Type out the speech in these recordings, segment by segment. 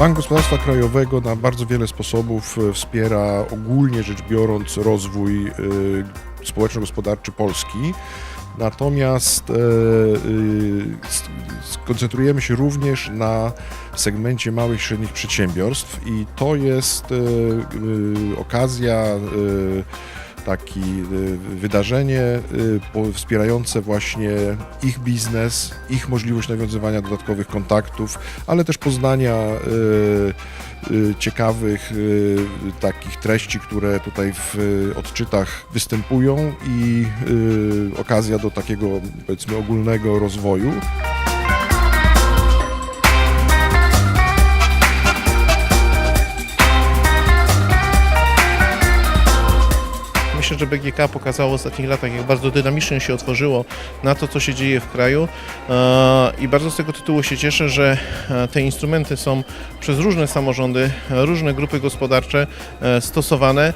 Bank Gospodarstwa Krajowego na bardzo wiele sposobów e, wspiera ogólnie rzecz biorąc rozwój e, społeczno-gospodarczy Polski. Natomiast e, skoncentrujemy się również na segmencie małych i średnich przedsiębiorstw i to jest okazja, taki e, wydarzenie e, wspierające właśnie ich biznes, ich możliwość nawiązywania dodatkowych kontaktów, ale też poznania e, ciekawych takich treści, które tutaj w odczytach występują i okazja do takiego powiedzmy ogólnego rozwoju. Że BGK pokazało w ostatnich latach, jak bardzo dynamicznie się otworzyło na to, co się dzieje w kraju E, i bardzo z tego tytułu się cieszę, że e, te instrumenty są przez różne samorządy, e, różne grupy gospodarcze stosowane.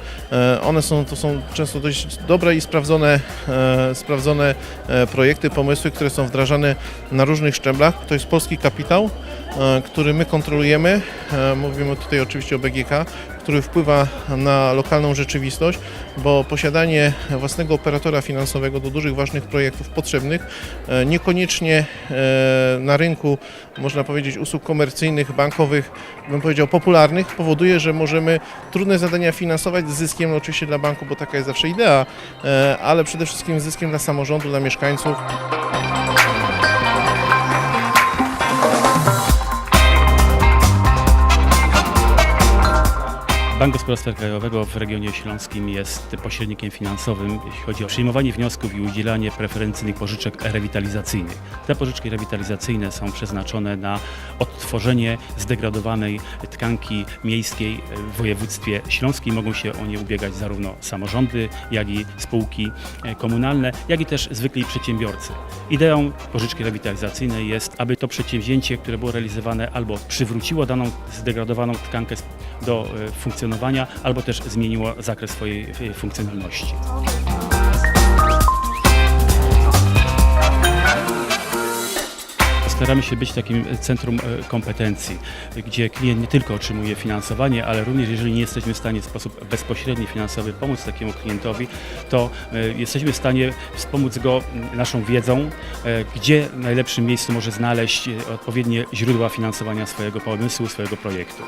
One są, to są często dość dobre i sprawdzone, sprawdzone projekty, pomysły, które są wdrażane na różnych szczeblach. To jest polski kapitał, który my kontrolujemy. E, Mówimy tutaj oczywiście o BGK, który wpływa na lokalną rzeczywistość, bo posiadanie własnego operatora finansowego do dużych, ważnych projektów potrzebnych, e, niekoniecznie e, na rynku, można powiedzieć, usług komercyjnych, bankowych, bym powiedział popularnych, powoduje, że możemy trudne zadania finansować z zyskiem oczywiście dla banku, bo taka jest zawsze idea, e, ale przede wszystkim zyskiem dla samorządu, dla mieszkańców. Bank Gospodarstwa Krajowego w regionie śląskim jest pośrednikiem finansowym, jeśli chodzi o przyjmowanie wniosków i udzielanie preferencyjnych pożyczek rewitalizacyjnych. Te pożyczki rewitalizacyjne są przeznaczone na odtworzenie zdegradowanej tkanki miejskiej w województwie śląskim. Mogą się o nie ubiegać zarówno samorządy, jak i spółki e, komunalne, jak i też zwykli przedsiębiorcy. Ideą pożyczki rewitalizacyjnej jest, aby to przedsięwzięcie, które było realizowane, albo przywróciło daną zdegradowaną tkankę do e, funkcjonowania, albo też zmieniło zakres swojej e, funkcjonalności. Staramy się być takim centrum e, kompetencji, gdzie klient nie tylko otrzymuje finansowanie, ale również jeżeli nie jesteśmy w stanie w sposób bezpośredni finansowy pomóc takiemu klientowi, to jesteśmy w stanie wspomóc go naszą wiedzą, gdzie w najlepszym miejscu może znaleźć odpowiednie źródła finansowania swojego pomysłu, swojego projektu.